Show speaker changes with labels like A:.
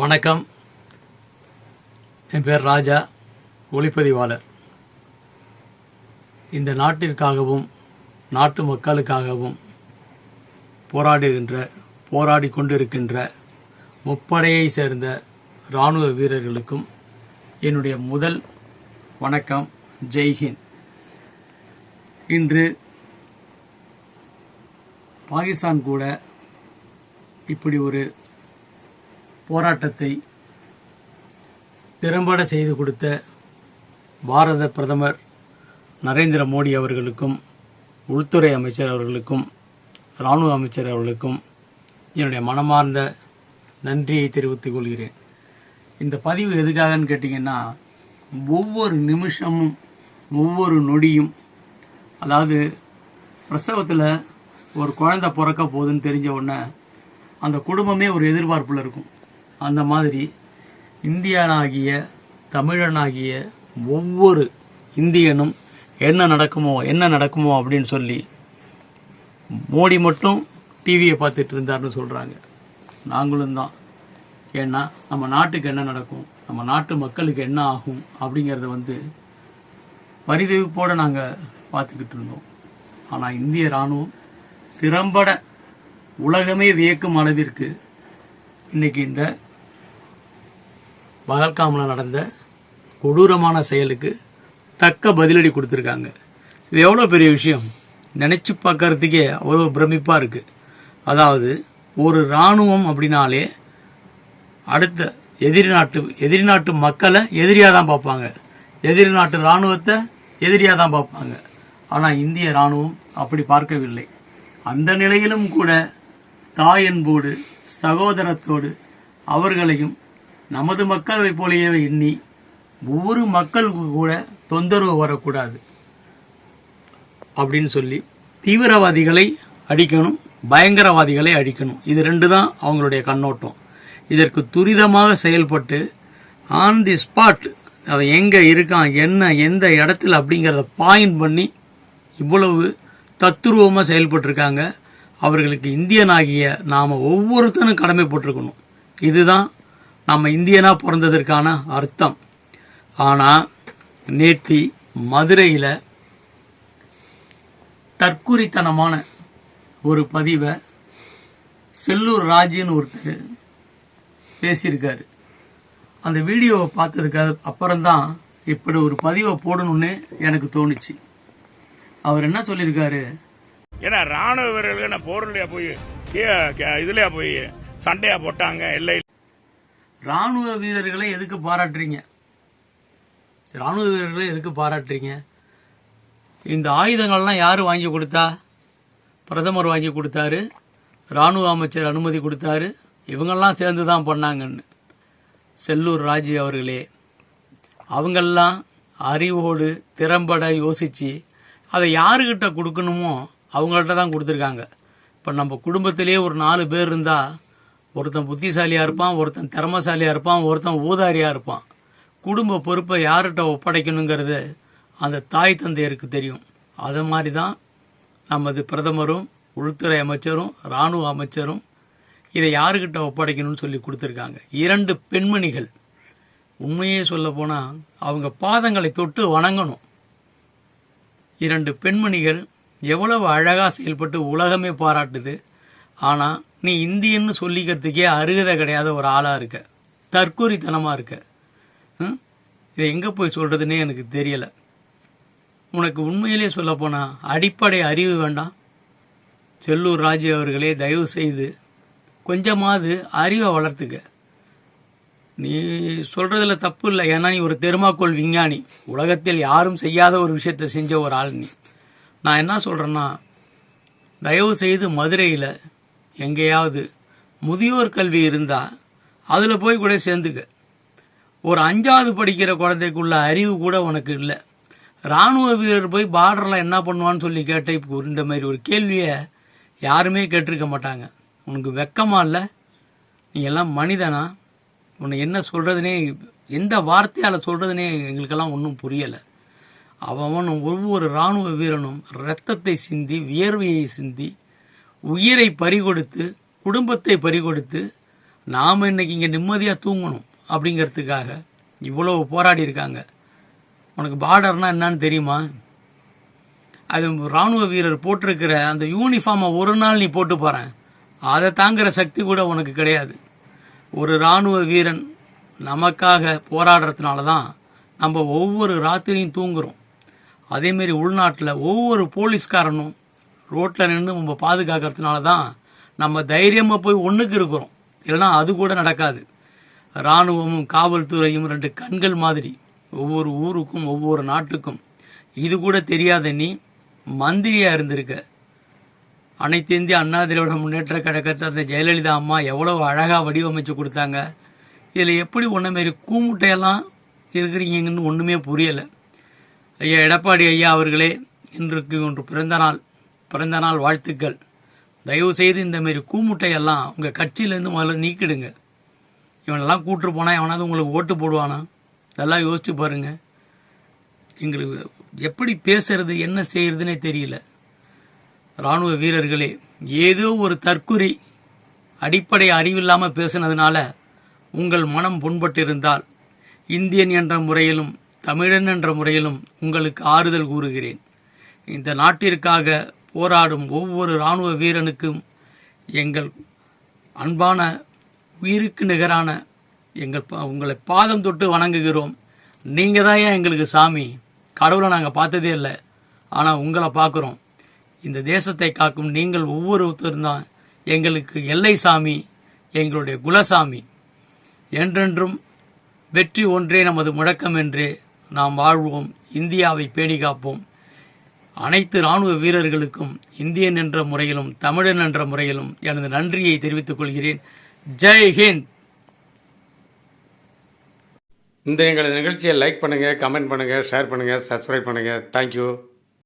A: வணக்கம். என் பேர் ராஜா ஒளிப்பதிவாளர். இந்த நாட்டிற்காகவும் நாட்டு மக்களுக்காகவும் போராடுகின்ற போராடி கொண்டிருக்கின்ற முப்படையை சேர்ந்த இராணுவ வீரர்களுக்கும் என்னுடைய முதல் வணக்கம். ஜெய்ஹிந்த் இன்று பாகிஸ்தான் கூட இப்படி ஒரு போராட்டத்தை திறம்பட செய்து கொடுத்த பாரத பிரதமர் நரேந்திர மோடி அவர்களுக்கும் உள்துறை அமைச்சர் அவர்களுக்கும் இராணுவ அமைச்சர் அவர்களுக்கும் என்னுடைய மனமார்ந்த நன்றியை தெரிவித்துக் கொள்கிறேன். இந்த பதிவு எதுக்காகன்னு கேட்டிங்கன்னா ஒவ்வொரு நிமிஷமும் ஒவ்வொரு நொடியும் அதாவது பிரசவத்தில் ஒரு குழந்தை பிறக்க போகுதுன்னு தெரிஞ்ச உடனே அந்த குடும்பமே ஒரு எதிர்பார்ப்பில் இருக்கும். அந்த மாதிரி இந்தியனாகிய தமிழனாகிய ஒவ்வொரு இந்தியனும் என்ன நடக்குமோ என்ன நடக்குமோ அப்படின்னு சொல்லி மோடி மட்டும் டிவியை பார்த்துட்டு இருந்தார்னு சொல்கிறாங்க நாங்களும் தான். ஏன்னா நம்ம நாட்டுக்கு என்ன நடக்கும் நம்ம நாட்டு மக்களுக்கு என்ன ஆகும் அப்படிங்கிறத வந்து பரிதவிப்போடு நாங்கள் பார்த்துக்கிட்டு இருந்தோம். ஆனால் இந்திய இராணுவம் திறம்பட உலகமே வியக்கும் அளவிற்கு இன்றைக்கி இந்த பகல்காமில் நடந்த கொடூரமான செயலுக்கு தக்க பதிலடி கொடுத்துருக்காங்க. இது எவ்வளோ பெரிய விஷயம்? நினச்சி பார்க்கறதுக்கே அவ்வளோ பிரமிப்பாக இருக்குது அதாவது ஒரு இராணுவம் அப்படின்னாலே அடுத்த எதிரி நாட்டு எதிரி நாட்டு மக்களை எதிரியாக தான் பார்ப்பாங்க. எதிரி நாட்டு இராணுவத்தை எதிரியாக தான் பார்ப்பாங்க. ஆனால் இந்திய இராணுவம் அப்படி பார்க்கவில்லை. அந்த நிலையிலும் கூட தாயன்போடு சகோதரத்தோடு அவர்களையும் நமது மக்களை போலவே எண்ணி ஒவ்வொரு மக்களுக்கு கூட தொந்தரவு வரக்கூடாது அப்படின்னு சொல்லி தீவிரவாதிகளை அடிக்கணும் பயங்கரவாதிகளை அடிக்கணும். இது ரெண்டு தான் அவங்களுடைய கண்ணோட்டம். இதற்கு துரிதமாக செயல்பட்டு ஆன் தி ஸ்பாட் அவன் எங்கே இருக்கான் என்ன எந்த இடத்துல அப்படிங்கிறத பாயிண்ட் பண்ணி இவ்வளவு தத்துருவமாக செயல்பட்டிருக்காங்க. அவர்களுக்கு இந்தியனாகிய நாம் ஒவ்வொருத்தனும் கடமைப்பட்டிருக்கணும் இதுதான் நம்ம இந்தியனாக பிறந்ததற்கான அர்த்தம். ஆனால் நேத்தி மதுரையில் தற்குறித்தனமான ஒரு பதிவை செல்லூர் ராஜின்னு ஒருத்தர் பேசியிருக்காரு. அந்த வீடியோவை பார்த்ததுக்கு அப்புறம்தான் இப்படி ஒரு பதிவை போடணும்னு எனக்கு தோணுச்சு. அவர் என்ன சொல்லியிருக்காரு?
B: ஏன்னா ராணுவ வீரர்கள் என்ன போர்லையா போய்? இதுலயா போய்? சண்டையா போட்டாங்க எல்லை
A: ராணுவ வீரர்களை எதுக்கு பாராட்டுறீங்க? ராணுவ வீரர்களை எதுக்கு பாராட்டுறீங்க? இந்த ஆயுதங்கள்லாம் யார் வாங்கி கொடுத்தா? பிரதமர் வாங்கி கொடுத்தாரு. ராணுவ அமைச்சர் அனுமதி கொடுத்தாரு. இவங்கெல்லாம் சேர்ந்து தான் பண்ணாங்கன்னு. செல்லூர் ராஜு அவர்களே அவங்கெல்லாம் அறிவோடு திறம்பட யோசித்து அதை யாருக்கிட்ட கொடுக்கணுமோ அவங்கள்ட்ட தான் கொடுத்துருக்காங்க. இப்போ நம்ம குடும்பத்திலே ஒரு நாலு பேர் இருந்தால் ஒருத்தன் புத்திசாலியாக இருப்பான் ஒருத்தன் திறமசாலியாக இருப்பான் ஒருத்தன் ஊதாரியாக இருப்பான். குடும்ப பொறுப்பை யார்கிட்ட ஒப்படைக்கணுங்கிறது அந்த தாய் தந்தையருக்கு தெரியும். அது மாதிரி தான் நமது பிரதமரும் உள்துறை அமைச்சரும் இராணுவ அமைச்சரும் இதை யாருக்கிட்ட ஒப்படைக்கணும்னு சொல்லி கொடுத்துருக்காங்க. இரண்டு பெண்மணிகள். உண்மையே சொல்ல போனால் அவங்க பாதங்களை தொட்டு வணங்கணும். இரண்டு பெண்மணிகள் எவ்வளவு அழகாக செயல்பட்டு உலகமே பாராட்டுது. ஆனால் நீ இந்தியன்னு சொல்லிக்கிறதுக்கே அருகதை கிடையாத ஒரு ஆளாக இருக்க. தற்கொரித்தனமாக இருக்க. ம்? இதை எங்கே போய் சொல்கிறதுனே எனக்கு தெரியலை. உனக்கு உண்மையிலே சொல்லப்போனால் அடிப்படை அறிவு வேண்டாம். செல்லூர் ராஜு அவர்களே தயவு செய்து கொஞ்சமாவது அறிவை வளர்த்துக்க. நீ சொல்கிறதுல தப்பு இல்லை. ஏன்னா நீ ஒரு தெருமாக்கோள் விஞ்ஞானி. உலகத்தில் யாரும் செய்யாத ஒரு விஷயத்தை செஞ்ச ஒரு ஆள் நீ. நான் என்ன சொல்கிறேன்னா தயவு செய்து மதுரையில் எங்கேயாவது முதியோர் கல்வி இருந்தால் அதில் போய் கூட சேர்ந்துக்க. ஒரு அஞ்சாவது படிக்கிற குழந்தைக்குள்ள அறிவு கூட உனக்கு இல்லை. ராணுவ வீரர் போய் பார்டரில் என்ன பண்ணுவான்னு சொல்லி கேட்ட இப்போ இந்த மாதிரி ஒரு கேள்வியை யாருமே கேட்டிருக்க மாட்டாங்க. உனக்கு வெக்கமாக இல்லை? நீ எல்லாம் மனிதனா? உன்னை என்ன சொல்கிறதுனே எந்த வார்த்தையால் சொல்கிறதுனே எங்களுக்கெல்லாம் ஒன்றும் புரியலை. அவன் ஒவ்வொரு இராணுவ வீரனும் இரத்தத்தை சிந்தி வியர்வையை சிந்தி உயிரை பறிகொடுத்து குடும்பத்தை பறிகொடுத்து நாம் இன்னைக்கு இங்கே நிம்மதியாக தூங்கணும் அப்படிங்கிறதுக்காக இவ்வளோ போராடி இருக்காங்க. உனக்கு பார்டர்னால் என்னன்னு தெரியுமா? அது ராணுவ வீரர் போட்டிருக்கிற அந்த யூனிஃபார்மை ஒரு நாள் நீ போட்டு போகிறேன் அதை தாங்குகிற சக்தி கூட உனக்கு கிடையாது. ஒரு ராணுவ வீரன் நமக்காக போராடுறதுனால தான் நம்ம ஒவ்வொரு ராத்திரியும் தூங்குறோம். அதேமாரி உள்நாட்டில் ஒவ்வொரு போலீஸ்காரனும் ரோட்டில் நின்று நம்ம பாதுகாக்கிறதுனால தான் நம்ம தைரியமாக போய் ஒன்றுக்கு இருக்கிறோம். இல்லைன்னா அது கூட நடக்காது. இராணுவமும் காவல்துறையும் ரெண்டு கண்கள் மாதிரி ஒவ்வொரு ஊருக்கும் ஒவ்வொரு நாட்டுக்கும். இது கூட தெரியாத நீ மந்திரியாக இருந்திருக்க. அனைத்து இந்திய அண்ணா திராவிட முன்னேற்ற கழகத்தை அந்த ஜெயலலிதா அம்மா எவ்வளோ அழகாக வடிவமைச்சு கொடுத்தாங்க. இதில் எப்படி ஒன்றை மாரி கூமுட்டையெல்லாம் இருக்கிறீங்கன்னு ஒன்றுமே புரியலை. ஐயா எடப்பாடி ஐயா அவர்களே இன்றைக்கு ஒன்று பிறந்த நாள். பிறந்த நாள் வாழ்த்துக்கள். தயவு செய்து இந்த மாரி கூமுட்டையெல்லாம் உங்கள் கட்சியிலேருந்து முதல்ல நீக்கிடுங்க. இவனெல்லாம் கூட்டு போனால் எவனாவது உங்களுக்கு ஓட்டு போடுவானா? இதெல்லாம் யோசிச்சு பாருங்கள் எங்களுக்கு எப்படி பேசுறது என்ன செய்கிறதுனே தெரியல. ராணுவ வீரர்களே ஏதோ ஒரு தற்குறி அடிப்படை அறிவில்லாமல் பேசுனதுனால உங்கள் மனம் புண்பட்டிருந்தால் இந்தியன் என்ற முறையிலும் தமிழன் என்ற முறையிலும் உங்களுக்கு ஆறுதல் கூறுகிறேன். இந்த நாட்டிற்காக போராடும் ஒவ்வொரு இராணுவ வீரனுக்கும் எங்கள் அன்பான உயிருக்கு நிகரான எங்கள் பா- உங்களை பாதம் தொட்டு வணங்குகிறோம். நீங்கள் தான் ஏன் எங்களுக்கு சாமி? கடவுளை நாங்கள் பார்த்ததே இல்லை. ஆனால் உங்களை பார்க்குறோம். இந்த தேசத்தை காக்கும் நீங்கள் ஒவ்வொருத்தரும் தான் எங்களுக்கு எல்லை சாமி எங்களுடைய குலசாமி. என்றென்றும் வெற்றி ஒன்றே நமது முழக்கம் என்று நாம் வாழ்வோம். இந்தியாவை பேணி காப்போம் அனைத்து இராணுவ வீரர்களுக்கும் இந்தியன் என்ற முறையிலும் தமிழன் என்ற முறையிலும் எனது நன்றியை தெரிவித்துக் கொள்கிறேன். ஜெய் ஹிந்த்!
C: இந்த எங்களது நிகழ்ச்சியை லைக் பண்ணுங்கள் கமெண்ட் பண்ணுங்கள் ஷேர் பண்ணுங்கள் சப்ஸ்கிரைப் பண்ணுங்கள் தேங்க்யூ